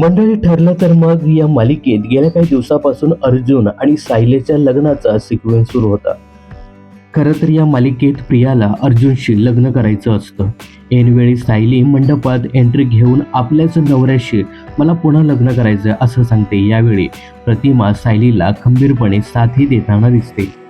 मंडळी ठरलं तर मग या मालिकेत गेल्या काही दिवसापासून अर्जुन आणि सायलेच्या लग्नाचा सिक्वेन्स सुरू होता. खरं तर या मालिकेत प्रियाला अर्जुनशी लग्न करायचं असतं. ऐनवेळी सायली मंडपात एंट्री घेऊन आपल्याच नवऱ्याशी मला पुन्हा लग्न करायचं असं सांगते. यावेळी प्रतिमा सायलीला खंबीरपणे साथी देताना दिसते.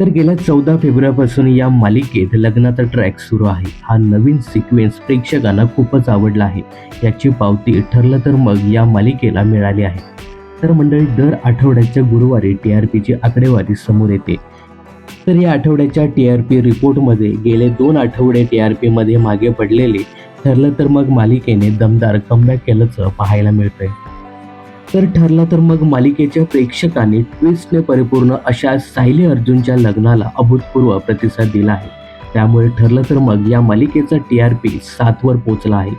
तर गेल्या चौदा फेब्रुवारीपासून या मालिकेत लग्नाचा ट्रॅक सुरू आहे. हा नवीन सिक्वेन्स प्रेक्षकांना खूपच आवडला आहे. याची पावती ठरलं तर मग या मालिकेला मिळाली आहे. तर मंडळी दर आठवड्याच्या गुरुवारी टी आर पीची आकडेवारी समोर येते. तर या आठवड्याच्या टी आर पी रिपोर्टमध्ये गेले दोन आठवडे टी आर पीमध्ये मागे पडलेले ठरलं तर मग मालिकेने दमदार कमबॅक केल्याचं पाहायला मिळतंय. तर ठरलं तर मग मालिकेच्या प्रेक्षकांनी ट्विस्टने परिपूर्ण अशा सायली अर्जुनच्या लग्नाला अभूतपूर्व प्रतिसाद दिला आहे. त्यामुळे ठरलं तर मग या मालिकेचा टी आर पी सातवर पोचला आहे.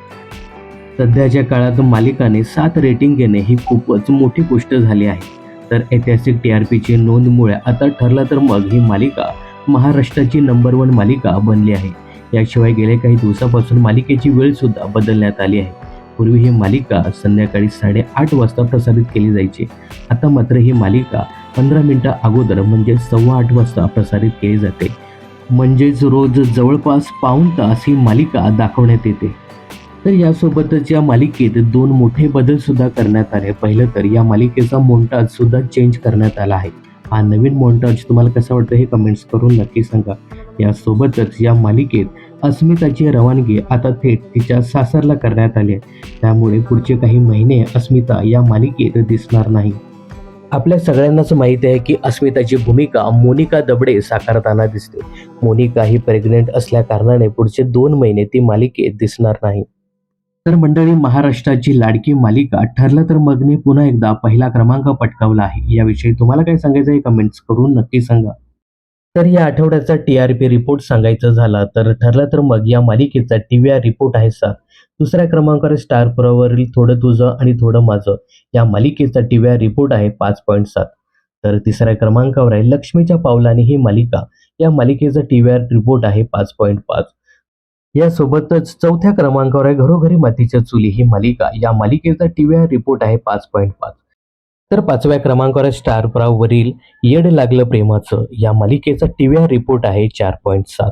सध्याच्या काळात मालिकाने सात रेटिंग घेणे ही खूपच मोठी गोष्ट झाली आहे. तर ऐतिहासिक टी आर पीची नोंदमुळे आता ठरलं तर मग ही मालिका महाराष्ट्राची नंबर वन मालिका बनली आहे. याशिवाय गेल्या काही दिवसापासून मालिकेची वेळसुद्धा बदलण्यात आली आहे. पूर्वी ही मालिका संध्याकाळी साडेआठ वाजता प्रसारित केली जायची. आता मात्र ही मालिका पंधरा मिनटं अगोदर म्हणजे सव्वा आठ वाजता प्रसारित केली जाते. म्हणजेच रोज जवळपास पाऊण तास ही मालिका दाखवण्यात येते. तर यासोबतच या मालिकेत दोन मोठे बदल सुद्धा करण्यात आले. पहिलं तर या मालिकेचा मोंटाज सुद्धा चेंज करण्यात आला आहे. हा नवीन मोंटाज तुम्हाला कसं वाटतं हे कमेंट्स करून नक्की सांगा. यासोबतच या मालिकेत अस्मिताची रवानगी आता थेट तिच्या सासरला करण्यात आली आहे. त्यामुळे पुढचे काही महिने अस्मिता या मालिकेत दिसणार नाही. आपल्या सगळ्यांनाच माहिती आहे की अस्मिताची भूमिका मोनिका दबडे साकारताना दिसते. मोनिका ही प्रेग्नेंट असल्याकारणाने पुढचे दोन महिने ती मालिकेत दिसणार नाही. तर मंडळी महाराष्ट्राची लाडकी मालिका ठरलं तर मगने पुन्हा एकदा पहिला क्रमांक पटकावला आहे. याविषयी तुम्हाला काय सांगायचं आहे कमेंट्स करून नक्की सांगा. तर या आठवड्याचा टी आर पी रिपोर्ट सांगायचं झाला तर ठरलं तर मग या मालिकेचा टी व्ही आर रिपोर्ट आहे सात. दुसऱ्या क्रमांकावर स्टार प्रवरील थोडं तुझं आणि थोडं माझं या मालिकेचा टी व्ही आर रिपोर्ट आहे पाच पॉईंट सात. तर तिसऱ्या क्रमांकावर आहे लक्ष्मीच्या पावलाने ही मालिका. या मालिकेचा टी व्ही आर रिपोर्ट आहे पाच पॉईंट पाच. यासोबतच चौथ्या क्रमांकावर आहे घरोघरी मातीच्या चुली ही मालिका. या मालिकेचा टी व्ही आर रिपोर्ट आहे पाच पॉईंट पाच. तर पाचव्या क्रमांकावर स्टार प्रावरील येड लागलं प्रेमाचं या मालिकेचा टी व्ही आर रिपोर्ट आहे चार पॉईंट सात.